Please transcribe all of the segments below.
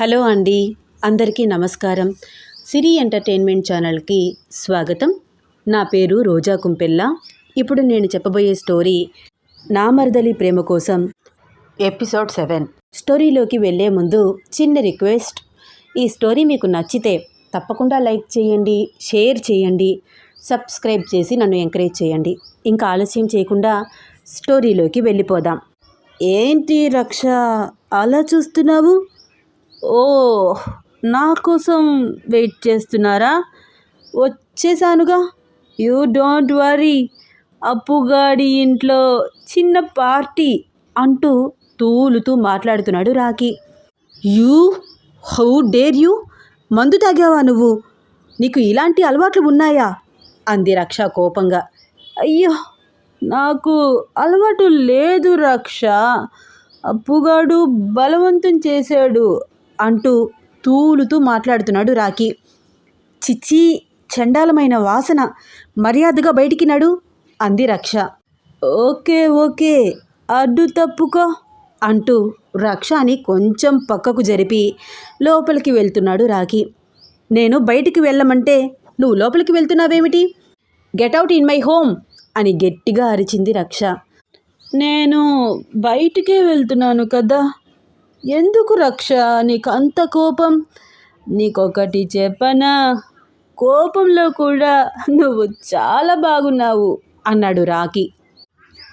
Hello అండి. అందరికీ నమస్కారం. సిరి ఎంటర్టైన్మెంట్ ఛానల్కి స్వాగతం. నా పేరు రోజా కుంపెల్ల. ఇప్పుడు నేను చెప్పబోయే స్టోరీ నా మరదలి ప్రేమ కోసం ఎపిసోడ్ సెవెన్. స్టోరీలోకి వెళ్ళే ముందు చిన్న రిక్వెస్ట్. ఈ స్టోరీ మీకు నచ్చితే తప్పకుండా లైక్ చేయండి షేర్ చేయండి సబ్స్క్రైబ్ చేసి నన్ను ఎంకరేజ్ చేయండి. ఇంకా ఆలస్యం చేయకుండా స్టోరీలోకి వెళ్ళిపోదాం. ఏంటి రక్ష? అలా చూస్తున్నావు? ఓ నా కోసం వెయిట్ చేస్తున్నారా? వచ్చేసానుగా యూ డోంట్ వరీ అప్పుగాడి ఇంట్లో చిన్న పార్టీ అంటూ తూలుతూ మాట్లాడుతున్నాడు Rocky you? How dare you? మందు తాగావా నువ్వు? నీకు ఇలాంటి అలవాట్లు ఉన్నాయా? అంది రక్ష కోపంగా. అయ్యో నాకు అలవాటు లేదు రక్ష. అప్పుగాడు బలవంతం చేశాడు. అంటూ తూలుతూ మాట్లాడుతున్నాడు రాకీ చిచ్చి చండాలమైన వాసన మర్యాదగా బయటికి నడు అంది రక్ష. ఓకే ఓకే అడ్డు తప్పుకో అంటూ రక్షాని కొంచెం పక్కకు జరిపి లోపలికి వెళ్తున్నాడు రాఖీ. నేను బయటికి వెళ్ళమంటే నువ్వు లోపలికి వెళ్తున్నావేమిటి? Get out in my home అని గట్టిగా అరిచింది రక్ష. నేను బయటికే వెళ్తున్నాను కదా? ఎందుకు రక్ష? నీకు అంత కోపం? నీకొకటి చెప్పనా? కోపంలో కూడా నువ్వు చాలా బాగున్నావు అన్నాడు రాకీ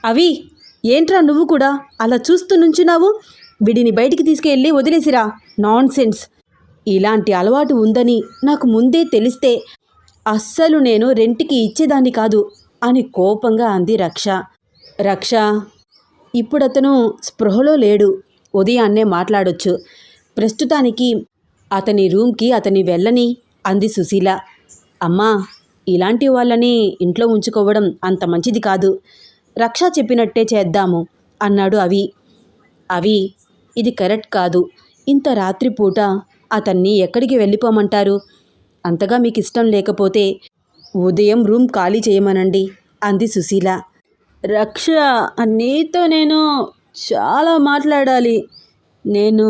అవి ఏంట్రా నువ్వు కూడా? అలా చూస్తూ నుంచున్నావు? వీడిని బయటికి తీసుకెళ్ళి వదిలేసిరా. నాన్ సెన్స్ ఇలాంటి అలవాటు ఉందని నాకు ముందే తెలిస్తే అస్సలు నేను రెంట్కి ఇచ్చేదాన్ని కాదు అని కోపంగా అంది రక్ష. రక్ష ఇప్పుడతను స్పృహలో లేడు. ఉదయాన్నే మాట్లాడొచ్చు. ప్రస్తుతానికి అతని రూమ్కి అతని వెళ్ళని అంది సుశీల. అమ్మా ఇలాంటి వాళ్ళని ఇంట్లో ఉంచుకోవడం అంత మంచిది కాదు. రక్ష చెప్పినట్టే చేద్దాము అన్నాడు అవి. అవి ఇది కరెక్ట్ కాదు. ఇంత రాత్రిపూట అతన్ని ఎక్కడికి వెళ్ళిపోమంటారు? అంతగా మీకు ఇష్టం లేకపోతే ఉదయం రూమ్ ఖాళీ చేయమనండి అంది సుశీల. రక్ష నీతో నేను చాలా మాట్లాడాలి. నేను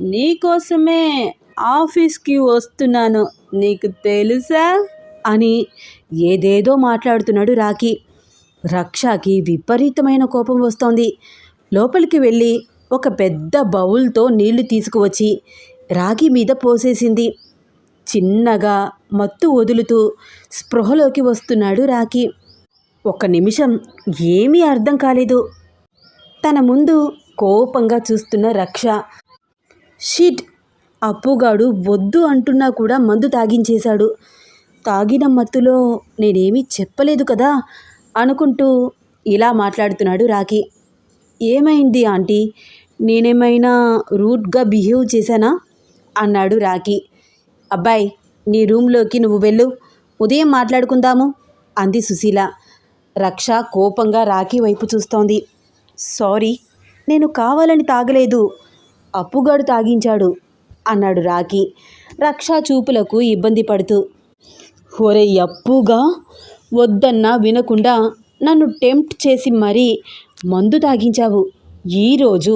నీకోసమే ఆఫీస్కి వస్తున్నాను. నీకు తెలుసా? అని ఏదేదో మాట్లాడుతున్నాడు రాఖీ. రక్షకి విపరీతమైన కోపం వస్తోంది. లోపలికి వెళ్ళి ఒక పెద్ద బౌల్తో నీళ్ళు తీసుకువచ్చి రాగి మీద పోసేసింది. చిన్నగా మత్తు వదులుతూ స్పృహలోకి వస్తున్నాడు రాఖీ. ఒక నిమిషం ఏమీ అర్థం కాలేదు. తన ముందు కోపంగా చూస్తున్న రక్ష. షిట్ అప్పుగాడు వద్దు అంటున్నా కూడా మందు తాగించేశాడు. తాగిన మత్తులో నేనేమీ చెప్పలేదు కదా? అనుకుంటూ ఇలా మాట్లాడుతున్నాడు రాఖి. ఏమైంది ఆంటీ? నేనేమైనా రూట్గా బిహేవ్ చేశానా? అన్నాడు రాఖీ. అబ్బాయి నీ రూమ్లోకి నువ్వు వెళ్ళు. ఉదయం మాట్లాడుకుందాము అంది సుశీల. రక్ష కోపంగా రాఖీ వైపు చూస్తోంది. సారీ నేను కావాలని తాగలేదు. అప్పుగాడు తాగించాడు అన్నాడు రాఖీ. రక్షా చూపులకు ఇబ్బంది పడుతూ. ఒరే అప్పుగా వద్దన్నా వినకుండా నన్ను టెంప్ట్ చేసి మరీ మందు తాగించావు. ఈరోజు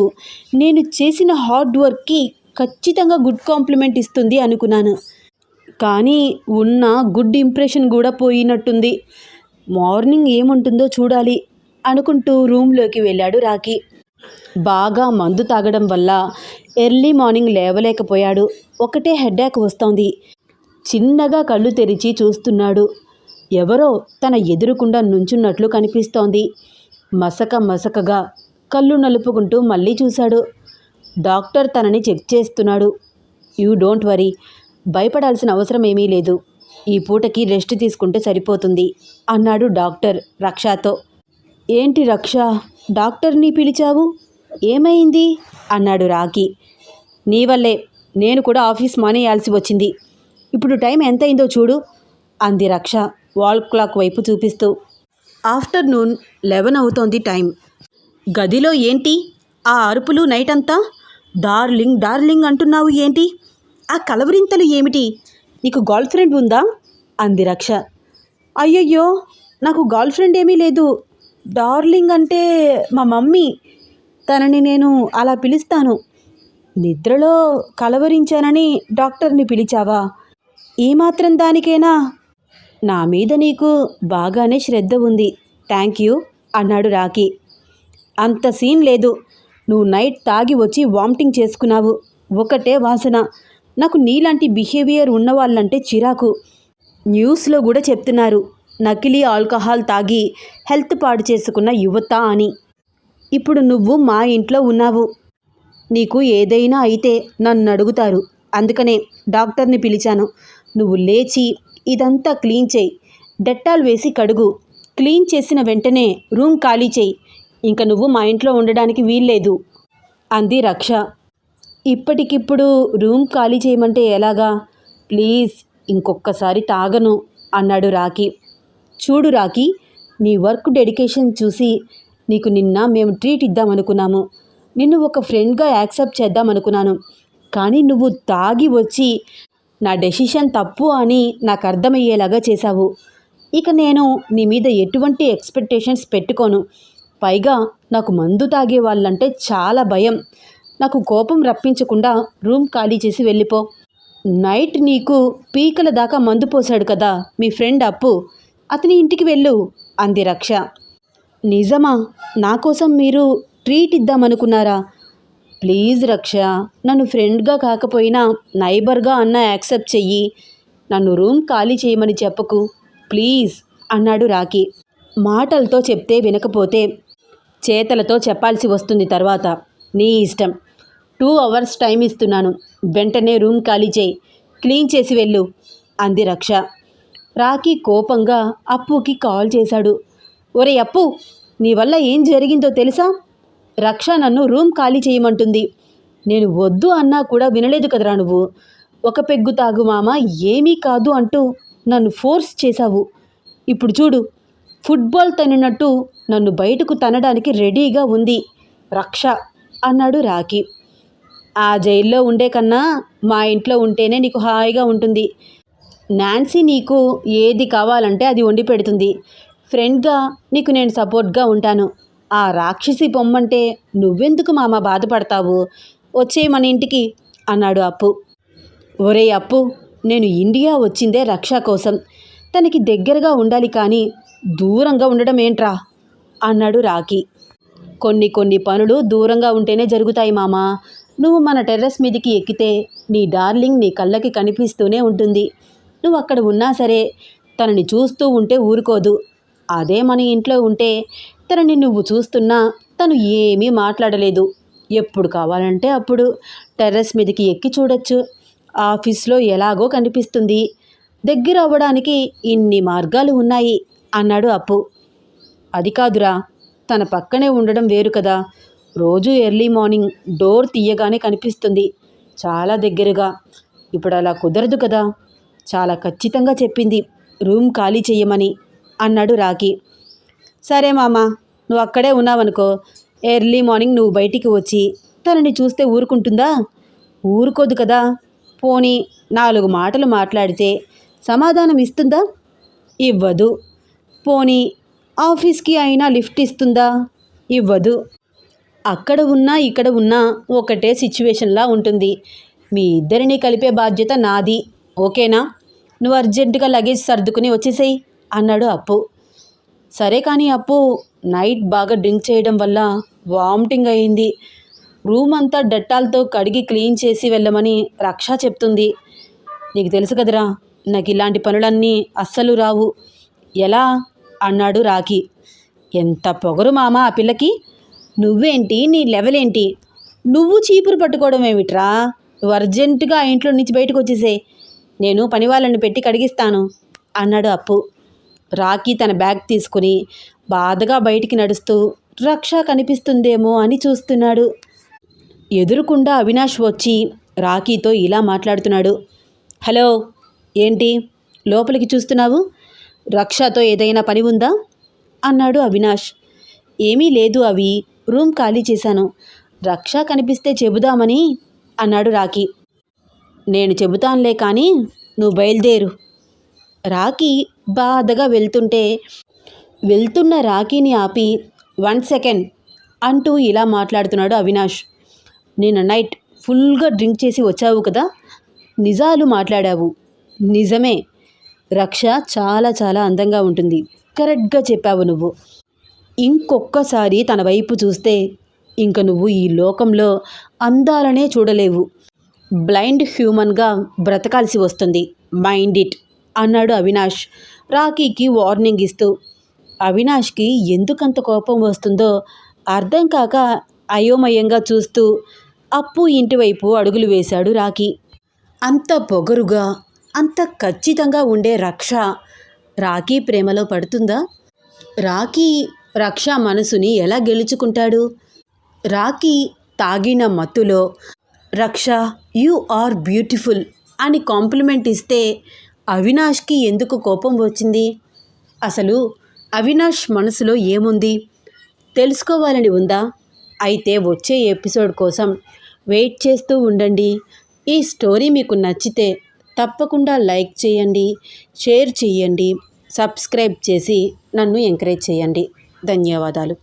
నేను చేసిన హార్డ్ వర్క్కి ఖచ్చితంగా గుడ్ కాంప్లిమెంట్ ఇస్తుంది అనుకున్నాను. కానీ ఉన్న గుడ్ ఇంప్రెషన్ కూడా పోయినట్టుంది. మార్నింగ్ ఏముంటుందో చూడాలి. అనుకుంటూ రూమ్లోకి వెళ్ళాడు రాకీ బాగా మందు తాగడం వల్ల ఎర్లీ మార్నింగ్ లేవలేకపోయాడు. ఒకటే హెడ్ఏక్ వస్తోంది. చిన్నగా కళ్ళు తెరిచి చూస్తున్నాడు. ఎవరో తన ఎదురుకుండా నుంచున్నట్లు కనిపిస్తోంది. మసక మసకగా కళ్ళు నలుపుకుంటూ మళ్ళీ చూశాడు. డాక్టర్ తనని చెక్ చేస్తున్నాడు. యూ డోంట్ వరీ భయపడాల్సిన అవసరం ఏమీ లేదు. ఈ పూటకి రెస్ట్ తీసుకుంటే సరిపోతుంది అన్నాడు డాక్టర్ రక్షాతో. ఏంటి రక్ష? డాక్టర్ని పిలిచావు? ఏమైంది? అన్నాడు రాకీ నీ వల్లే. నేను కూడా ఆఫీస్ మానేయాల్సి వచ్చింది. ఇప్పుడు టైం ఎంతైందో చూడు అంది రక్ష వాల్ క్లాక్ వైపు చూపిస్తూ. ఆఫ్టర్నూన్ లెవెన్ అవుతోంది టైం. గదిలో ఏంటి? ఆ అరుపులు నైట్ అంతా డార్లింగ్ డార్లింగ్ అంటున్నావు ఏంటి? ఆ కలవరింతలు ఏమిటి? నీకు గర్ల్ ఫ్రెండ్ ఉందా? అంది రక్ష. అయ్యయ్యో నాకు గర్ల్ ఫ్రెండ్ ఏమీ లేదు. డార్లింగ్ అంటే మా మమ్మీ. తనని నేను అలా పిలుస్తాను. నిద్రలో కలవరించానని డాక్టర్ని పిలిచావా? ఏమాత్రం దానికైనా దానికేనా? నా మీద నీకు బాగానే శ్రద్ధ ఉంది. థ్యాంక్ యూ అన్నాడు రాకీ అంత సీన్ లేదు. నువ్వు నైట్ తాగి వచ్చి వామిటింగ్ చేసుకున్నావు. ఒకటే వాసన. నాకు నీలాంటి బిహేవియర్ ఉన్న వాళ్ళంటే చిరాకు. న్యూస్లో కూడా చెప్తున్నారు. నకిలీ ఆల్కహాల్ తాగి హెల్త్ పాడు చేసుకున్న యువత అని. ఇప్పుడు నువ్వు మా ఇంట్లో ఉన్నావు. నీకు ఏదైనా అయితే నన్ను అడుగుతారు. అందుకనే డాక్టర్ని పిలిచాను. నువ్వు లేచి ఇదంతా క్లీన్ చేయి. డెట్టాల్ వేసి కడుగు. క్లీన్ చేసిన వెంటనే రూమ్ ఖాళీ చేయి. ఇంక నువ్వు మా ఇంట్లో ఉండడానికి వీల్లేదు. అంది రక్ష. ఇప్పటికిప్పుడు రూమ్ ఖాళీ చేయమంటే ఎలాగా? ప్లీజ్ ఇంకొక్కసారి తాగను అన్నాడు రాకీ చూడు రాకీ నీ వర్క్ డెడికేషన్ చూసి నీకు నిన్న మేము ట్రీట్ ఇద్దామనుకున్నాము. నిన్ను ఒక ఫ్రెండ్గా యాక్సెప్ట్ చేద్దామనుకున్నాను. కానీ నువ్వు తాగి వచ్చి నా డెసిషన్ తప్పు అని నాకు అర్థమయ్యేలాగా చేశావు. ఇక నేను నీ మీద ఎటువంటి ఎక్స్పెక్టేషన్స్ పెట్టుకోను. పైగా నాకు మందు తాగే వాళ్ళంటే చాలా భయం. నాకు కోపం రప్పించకుండా రూమ్ ఖాళీ చేసి వెళ్ళిపో. నైట్ నీకు పీకల దాకా మందు పోసాడు కదా మీ ఫ్రెండ్ అప్పు. అతని ఇంటికి వెళ్ళు అంది రక్ష. నిజమా? నా కోసం మీరు ట్రీట్ ఇద్దామనుకున్నారా? ప్లీజ్ రక్ష నన్ను ఫ్రెండ్గా కాకపోయినా నైబర్గా అన్న యాక్సెప్ట్ చెయ్యి. నన్ను రూమ్ ఖాళీ చేయమని చెప్పకు. ప్లీజ్ అన్నాడు రాకీ మాటలతో చెప్తే వినకపోతే చేతలతో చెప్పాల్సి వస్తుంది తర్వాత. నీ ఇష్టం. టూ అవర్స్ టైం ఇస్తున్నాను. వెంటనే రూమ్ ఖాళీ చేయి. క్లీన్ చేసి వెళ్ళు అంది రక్ష. రాకీ కోపంగా అప్పుకి కాల్ చేశాడు. ఒరే అప్పు నీ వల్ల ఏం జరిగిందో తెలుసా? రక్ష నన్ను రూమ్ ఖాళీ చేయమంటుంది. నేను వద్దు అన్నా కూడా వినలేదు కదరా నువ్వు. ఒక పెగ్గు తాగు మామ ఏమీ కాదు అంటూ నన్ను ఫోర్స్ చేశావు. ఇప్పుడు చూడు ఫుట్బాల్ తనినట్టు నన్ను బయటకు తనడానికి రెడీగా ఉంది. రక్ష అన్నాడు రాకీ ఆ జైల్లో ఉండే కన్నా మా ఇంట్లో ఉంటేనే నీకు హాయిగా ఉంటుంది. నాన్సీ నీకు ఏది కావాలంటే అది వండి పెడుతుంది. ఫ్రెండ్గా నీకు నేను సపోర్ట్గా ఉంటాను. ఆ రాక్షసి పొమ్మంటే నువ్వెందుకు మామ బాధపడతావు? వచ్చే మన ఇంటికి అన్నాడు అప్పు. ఒరే అప్పు నేను ఇండియా వచ్చిందే రక్ష కోసం. తనకి దగ్గరగా ఉండాలి కానీ దూరంగా ఉండడం ఏంట్రా? అన్నాడు రాకీ కొన్ని కొన్ని పనులు దూరంగా ఉంటేనే జరుగుతాయి మామా. నువ్వు మన టెర్రస్ మీదకి ఎక్కితే నీ డార్లింగ్ నీ కళ్ళకి కనిపిస్తూనే ఉంటుంది. నువ్వు అక్కడ ఉన్నా సరే తనని చూస్తూ ఉంటే ఊరుకోదు. అదే మన ఇంట్లో ఉంటే తనని నువ్వు చూస్తున్నా తను ఏమీ మాట్లాడలేదు. ఎప్పుడు కావాలంటే అప్పుడు టెర్రస్ మీదకి ఎక్కి చూడొచ్చు. ఆఫీస్లో ఎలాగో కనిపిస్తుంది. దగ్గర అవ్వడానికి ఇన్ని మార్గాలు ఉన్నాయి అన్నాడు అప్పు. అది కాదురా తన పక్కనే ఉండడం వేరు కదా. రోజు ఎర్లీ మార్నింగ్ డోర్ తీయగానే కనిపిస్తుంది. చాలా దగ్గరగా. ఇప్పుడు అలా కుదరదు కదా. చాలా ఖచ్చితంగా చెప్పింది. రూమ్ ఖాళీ చెయ్యమని అన్నాడు రాకీ సరే మామ నువ్వు అక్కడే ఉన్నావనుకో ఎర్లీ మార్నింగ్ నువ్వు బయటికి వచ్చి తనని చూస్తే ఊరుకుంటుందా? ఊరుకోదు కదా. పోనీ నాలుగు మాటలు మాట్లాడితే సమాధానం ఇస్తుందా? ఇవ్వదు. పోనీ ఆఫీస్కి అయినా లిఫ్ట్ ఇస్తుందా? ఇవ్వదు. అక్కడ ఉన్నా ఇక్కడ ఉన్నా ఒకటే సిచ్యువేషన్లా ఉంటుంది. మీ ఇద్దరిని కలిపే బాధ్యత నాది. ఓకేనా? నువ్వు అర్జెంటుగా లగేజ్ సర్దుకుని వచ్చేసేయి అన్నాడు అప్పు. సరే కానీ అప్పు నైట్ బాగా డ్రింక్ చేయడం వల్ల వామిటింగ్ అయింది. రూమ్ అంతా డెట్టాల్తో కడిగి క్లీన్ చేసి వెళ్ళమని రక్ష చెప్తుంది. నీకు తెలుసు కదరా నాకు ఇలాంటి పనులన్నీ అస్సలు రావు. ఎలా? అన్నాడు రాఖీ. ఎంత పొగరు మామ ఆ పిల్లకి? నువ్వేంటి? నీ లెవెల్ ఏంటి నువ్వు చీపురు పట్టుకోవడం ఏమిట్రా? నువ్వు అర్జెంటుగా ఆ ఇంట్లో నుంచి బయటకు వచ్చేసే నేను పనివాళ్ళని పెట్టి కడిగిస్తాను అన్నాడు అప్పు. రాకీ తన బ్యాగ్ తీసుకుని బాధగా బయటికి నడుస్తూ రక్ష కనిపిస్తుందేమో అని చూస్తున్నాడు. ఎదురుకుండా అవినాష్ వచ్చి రాకీతో ఇలా మాట్లాడుతున్నాడు. హలో ఏంటి? లోపలికి చూస్తున్నావు? రక్షతో ఏదైనా పని ఉందా? అన్నాడు అవినాష్. ఏమీ లేదు అవి రూమ్ ఖాళీ చేశాను. రక్ష కనిపిస్తే చెబుదామని అన్నాడు రాకీ నేను చెబుతానులే కానీ నువ్వు బయలుదేరు. రాకీ బాధగా వెళ్తుంటే వెళ్తున్న రాకీని ఆపి వన్ సెకండ్ అంటూ ఇలా మాట్లాడుతున్నాడు అవినాష్. నిన్న నైట్ ఫుల్గా డ్రింక్ చేసి వచ్చావు కదా? నిజాలు మాట్లాడావు. నిజమే. రక్ష చాలా చాలా అందంగా ఉంటుంది. కరెక్ట్గా చెప్పావు నువ్వు. ఇంకొక్కసారి తన వైపు చూస్తే ఇంక నువ్వు ఈ లోకంలో అందాలనే చూడలేవు. బ్లైండ్ హ్యూమన్గా బ్రతకాల్సి వస్తుంది. మైండ్ ఇట్ అన్నాడు అవినాష్. రాకీకి వార్నింగ్ ఇస్తూ అవినాష్కి ఎందుకంత కోపం వస్తుందో అర్థం కాక అయోమయంగా చూస్తూ అప్పు ఇంటివైపు అడుగులు వేశాడు రాకీ అంత పొగరుగా అంత ఖచ్చితంగా ఉండే రక్ష రాఖీ ప్రేమలో పడుతుందా? రాఖీ రక్ష మనసుని ఎలా గెలుచుకుంటాడు? రాఖీ తాగిన మత్తులో రక్ష యు ఆర్ బ్యూటిఫుల్ అని కాంప్లిమెంట్ ఇస్తే అవినాష్కి ఎందుకు కోపం వచ్చింది? అసలు అవినాష్ మనసులో ఏముంది? తెలుసుకోవాలని ఉందా? అయితే వచ్చే ఎపిసోడ్ కోసం వెయిట్ చేస్తూ ఉండండి. ఈ స్టోరీ మీకు నచ్చితే తప్పకుండా లైక్ చేయండి షేర్ చేయండి సబ్స్క్రైబ్ చేసి నన్ను ఎంకరేజ్ చేయండి. ధన్యవాదాలు.